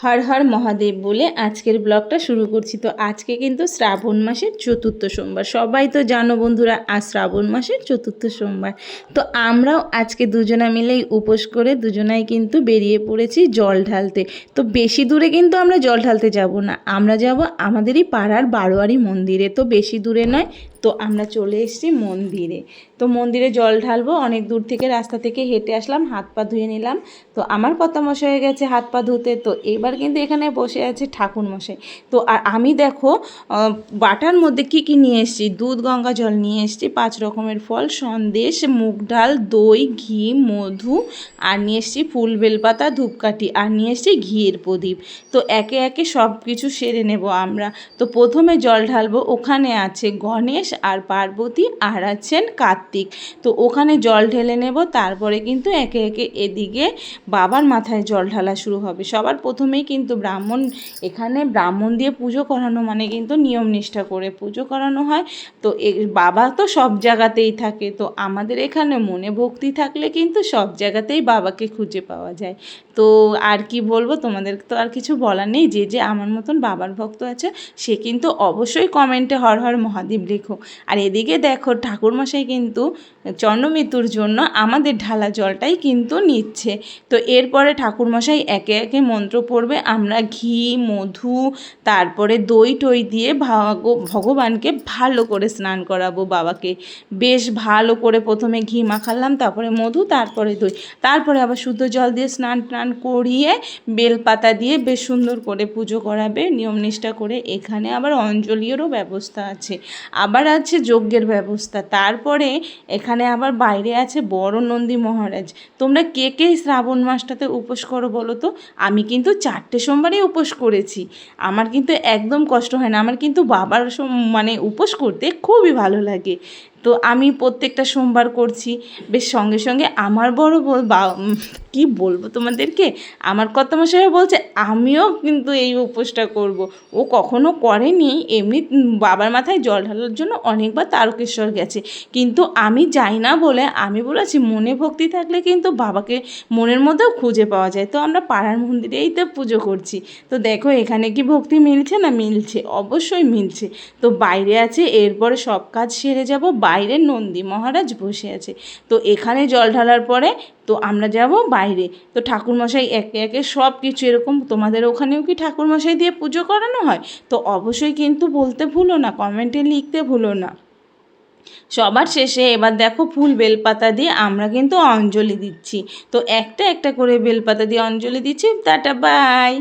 হর হর মহাদেব বলে আজকের ব্লগটা শুরু করছি। তো আজকে কিন্তু শ্রাবণ মাসের চতুর্থ সোমবার। সবাই তো জানো বন্ধুরা, আজ শ্রাবণ মাসের চতুর্থ সোমবার। তো আমরাও আজকে দুজনা মিলেই উপোস করে দুজনাই কিন্তু বেরিয়ে পড়েছি জল ঢালতে। তো বেশি দূরে কিন্তু আমরা জল ঢালতে যাব না। আমরা যাব আমাদেরই পাড়ার বারোয়ারি মন্দিরে। তো বেশি দূরে নয় তো আমরা চলে এসেছি মন্দিরে। তো মন্দিরে জল ঢালবো, অনেক দূর থেকে রাস্তা থেকে হেঁটে আসলাম, হাত পা ধুয়ে নিলাম। তো আমার মশাই হয়ে গেছে হাত পা ধুতে, তো এবার কিন্তু এখানে বসে আছে ঠাকুর মশাই। তো আর আমি দেখো বাটার মধ্যে কি কি নিয়ে এসেছি? দুধ, গঙ্গা জল নিয়ে এসেছি, পাঁচ রকমের ফল, সন্দেশ, মুগ ডাল, দই, ঘি, মধু, আর নিয়ে এসেছি ফুল বেলপাতা, ধূপকাঠি, আর নিয়ে এসেছি ঘিয়ের প্রদীপ। তো একে একে সব কিছু সেরে নেব আমরা। তো প্রথমে জল ঢালবো, ওখানে আছে গণেশ আর পার্বতী আর আছেন কার্তিক। তো ওখানে জল ঢেলে নেব, তারপরে কিন্তু একে একে এদিকে বাবার মাথায় জল ঢালা শুরু হবে। সবার প্রথমেই কিন্তু ব্রাহ্মণ, এখানে ব্রাহ্মণ দিয়ে পুজো করানো মানে কিন্তু নিয়ম নিষ্ঠা করে পুজো করানো হয়। তো বাবা তো সব জায়গাতেই থাকে, তো আমাদের এখানে মনে ভক্তি থাকলে কিন্তু সব জায়গাতেই বাবাকে খুঁজে পাওয়া যায়। তো আর কি বলব, তোমাদের তো আর কিছু বলার নেই, যে যে আমার মতন বাবার ভক্ত আছে, সে কিন্তু অবশ্যই কমেন্টে হর হর মহাদেব লেখো। আর এদিকে দেখো ঠাকুরমশাই কিন্তু চন্দ্রমৃত্যুর জন্য আমাদের ঢালা জলটাই কিন্তু নিচ্ছে। তো এরপরে ঠাকুরমশাই একে একে মন্ত্র পড়বে, আমরা ঘি, মধু, তারপরে দই টই দিয়ে ভাগ- ভগবানকে ভালো করে স্নান করাবো বাবাকে। বেশ ভালো করে প্রথমে ঘি মাখালাম, তারপরে মধু, তারপরে দই। তারপরে আবার শুদ্ধ জল দিয়ে স্নান টান করিয়ে বেলপাতা দিয়ে বেশ সুন্দর করে পুজো করাবে। নিয়ম নিষ্ঠা করে এখানে আবার অঞ্জলিরও ব্যবস্থা আছে। আবার আছে যজ্ঞের ব্যবস্থা। তারপরে এখানে আবার বাইরে আছে বড় নন্দী মহারাজ। তোমরা কে কে শ্রাবণ মাসটাতে উপোস করো বলো তো? আমি কিন্তু চারটে সোমবারই উপোস করেছি। আমার কিন্তু একদম কষ্ট হয় না। আমার কিন্তু বাবার মানে উপোস করতে খুবই ভালো লাগে। তো আমি প্রত্যেকটা সোমবার করছি। বেশ সঙ্গে সঙ্গে আমার বড় বা- কি বলব তোমাদেরকে? আমার কত মশাই বলছে, আমিও কিন্তু এই উপোসটা করব। ও কখনো করেনি। এমনি বাবার মাথায় জল ঢালার জন্য অনেকবার তারকেশ্বর গেছে। কিন্তু আমি যাই না বলে আমি বলেছি, মনে ভক্তি থাকলে কিন্তু বাবাকে মনের মধ্যেও খুঁজে পাওয়া যায়। তো আমরা পাড়ার মন্দিরেই তো পুজো করছি। তো দেখো, এখানে কি ভক্তি মিলছে না মিলছে? অবশ্যই মিলছে। তো বাইরে আছে, এরপরে সব কাজ সেরে যাব বাইরে নন্দী মহারাজ বসে আছে। তো এখানে জল ঢালার পরে তো আমরা যাব বাইরে। তো ঠাকুরমশাই একে একে সব কিছু এরকম, তোমাদের ওখানেও কি ঠাকুরমশাই দিয়ে পুজো করানো হয়? তো অবশ্যই কিন্তু বলতে ভুলো না, কমেন্টে লিখতে ভুলো না। সবার শেষে এবার দেখো ফুল বেলপাতা দিয়ে আমরা কিন্তু অঞ্জলি দিচ্ছি। তো একটা একটা করে বেলপাতা দিয়ে অঞ্জলি দিচ্ছি। Tata, bye!